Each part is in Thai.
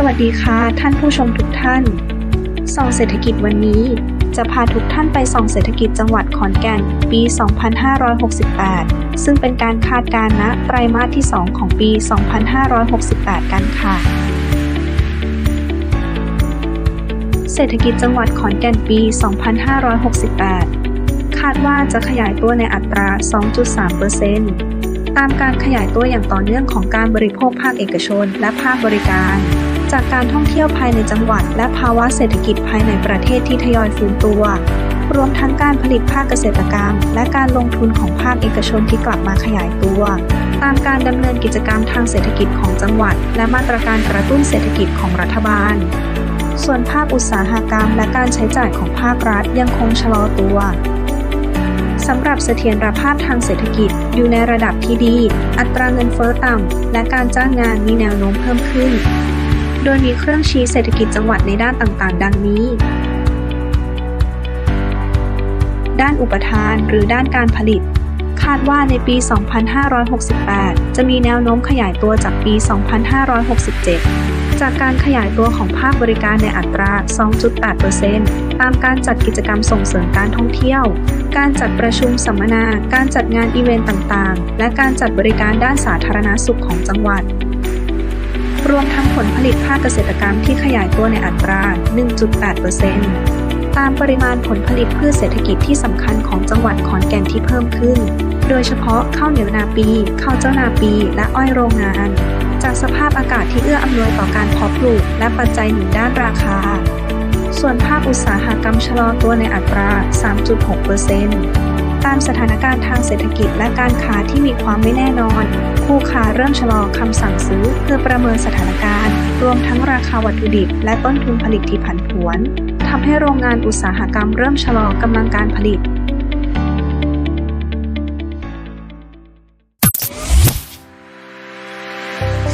สวัสดีค่ะ ท่านผู้ชมทุกท่าน ส่องเศรษฐกิจวันนี้ จะพาทุกท่านไปส่องเศรษฐกิจจังหวัดขอนแก่นปี 2568 ซึ่งเป็นการคาดการณ์ณไตรมาสที่ 2 ของปี 2568 กันค่ะ เศรษฐกิจจังหวัดขอนแก่นปี 2568 คาดว่าจะขยายตัวในอัตรา 2.3%ตามการขยายตัวอย่างต่อเนื่องของการบริโภคภาคเอกชนและภาคบริการ จากการท่องเที่ยวภายในจังหวัด และภาวะเศรษฐกิจภายในประเทศที่ทยอยฟื้นตัว รวมทั้งการผลิตภาคเกษตรกรรม และการลงทุนของภาคเอกชนที่กลับมาขยายตัว ตามการดำเนินกิจกรรมทางเศรษฐกิจของจังหวัด และมาตรการกระตุ้นเศรษฐกิจของรัฐบาล ส่วนภาคอุตสาหกรรม และการใช้จ่ายของภาครัฐยังคงชะลอตัวสำหรับเสถียรภาพทางเศรษฐกิจอยู่ในระดับที่ดี อัตราเงินเฟ้อต่ำ และการจ้างงานมีแนวโน้มเพิ่มขึ้น ดยมีเครื่องชี้เศรษฐกิจจังหวัดในด้านต่าง ๆ ดังนี้ ด้านอุปทานหรือด้านการผลิต คาดว่าในปี 2568 จะมีแนวโน้มขยายตัวจากปี 2567 จากการขยายตัวของภาคบริการในอัตรา 2.8%ตามการจัดกิจกรรมส่งเสริมการท่องเที่ยว การจัดประชุมสัมมนา การจัดงานอีเวนต์ต่าง ๆ และการจัดบริการด้านสาธารณสุขของจังหวัด รวมทั้งผลผลิตภาคเกษตรกรรมที่ขยายตัวในอัตรา 1.8%ตามปริมาณผลผลิตพืชเศรษฐกิจที่สำคัญของจังหวัดขอนแก่นที่เพิ่มขึ้น โดยเฉพาะข้าวเหนียวนาปี ข้าวเจ้านาปี และอ้อยโรงงาน จากสภาพอากาศที่เอื้ออำนวยต่อการเพาะปลูก และปัจจัยหนุนด้านราคา ส่วนภาคอุตสาหกรรมชะลอตัวในอัตรา 3.6% ตามสถานการณ์ทางเศรษฐกิจและการค้าที่มีความไม่แน่นอนคู่ค้าเริ่มชะลอคำสั่งซื้อเพื่อประเมินสถานการณ์ รวมทั้งราคาวัตถุดิบ และต้นทุนผลิตที่ผันผวนทำให้โรงงานอุตสาหกรรมเริ่มชะลอกำลังการผลิต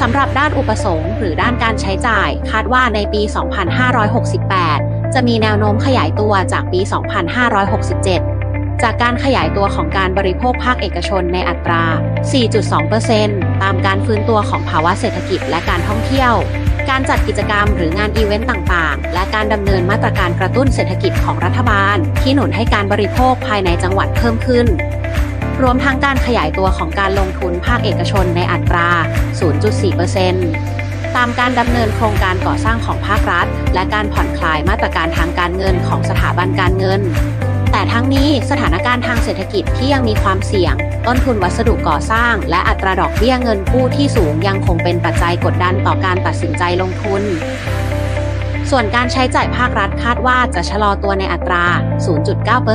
สำหรับด้านอุปสงค์หรือด้านการใช้จ่าย คาดว่าในปี 2568 จะมีแนวโน้มขยายตัวจากปี 2567 จากการขยายตัวของการบริโภคภาคเอกชนในอัตรา 4.2%ตามการฟื้นตัวของภาวะเศรษฐกิจและการท่องเที่ยว การจัดกิจกรรมหรืองานอีเวนต์ต่างๆ และการดำเนินมาตรการกระตุ้นเศรษฐกิจของรัฐบาล ที่หนุนให้การบริโภคภายในจังหวัดเพิ่มขึ้นรวมทั้งการขยายตัวของการลงทุนภาคเอกชนในอัตรา 0.4%ตามการดำเนินโครงการก่อสร้างของภาครัฐ และการผ่อนคลายมาตรการทางการเงินของสถาบันการเงิน แต่ทั้งนี้สถานการณ์ทางเศรษฐกิจที่ยังมีความเสี่ยง ต้นทุนวัสดุก่อสร้าง และอัตราดอกเบี้ยเงินกู้ที่สูงยังคงเป็นปัจจัยกดดันต่อการตัดสินใจลงทุน ส่วนการใช้จ่ายภาครัฐคาดว่าจะชะลอตัวในอัตรา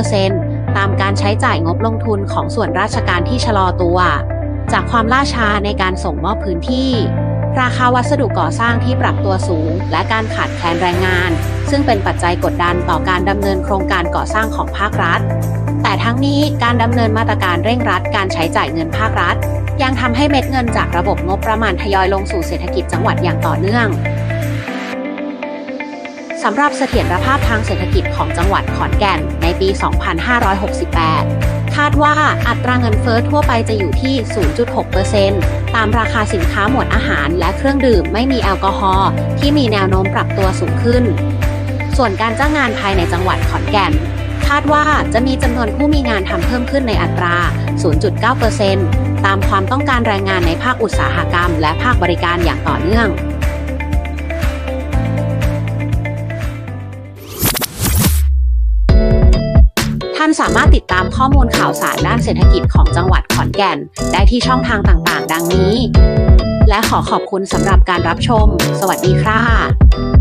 0.9%ตามการใช้จ่ายงบลงทุนของส่วนราชการที่ชะลอตัว จากความล่าช้าในการส่งมอบพื้นที่ ราคาวัสดุก่อสร้างที่ปรับตัวสูง และการขาดแคลนแรงงาน ซึ่งเป็นปัจจัยกดดันต่อการดำเนินโครงการก่อสร้างของภาครัฐ แต่ทั้งนี้การดำเนินมาตรการเร่งรัดการใช้จ่ายเงินภาครัฐ ยังทำให้เม็ดเงินจากระบบงบประมาณทยอยลงสู่เศรษฐกิจจังหวัดอย่างต่อเนื่องสำหรับเสถียรภาพทางเศรษฐกิจของจังหวัดขอนแก่นในปี 2568 คาดว่าอัตราเงินเฟ้อทั่วไปจะอยู่ที่ 0.6% ตามราคาสินค้าหมวดอาหารและเครื่องดื่มไม่มีแอลกอฮอล์ที่มีแนวโน้มปรับตัวสูงขึ้น ส่วนการจ้างงานภายในจังหวัดขอนแก่น คาดว่าจะมีจำนวนผู้มีงานทำเพิ่มขึ้นในอัตรา 0.9%ตามความต้องการแรงงานในภาคอุตสาหกรรม และภาคบริการอย่างต่อเนื่อง ท่านสามารถติดตามข้อมูลข่าวสารด้านเศรษฐกิจของจังหวัดขอนแก่น ได้ที่ช่องทางต่างๆ ดังนี้ และขอขอบคุณสำหรับการรับชม สวัสดีค่ะ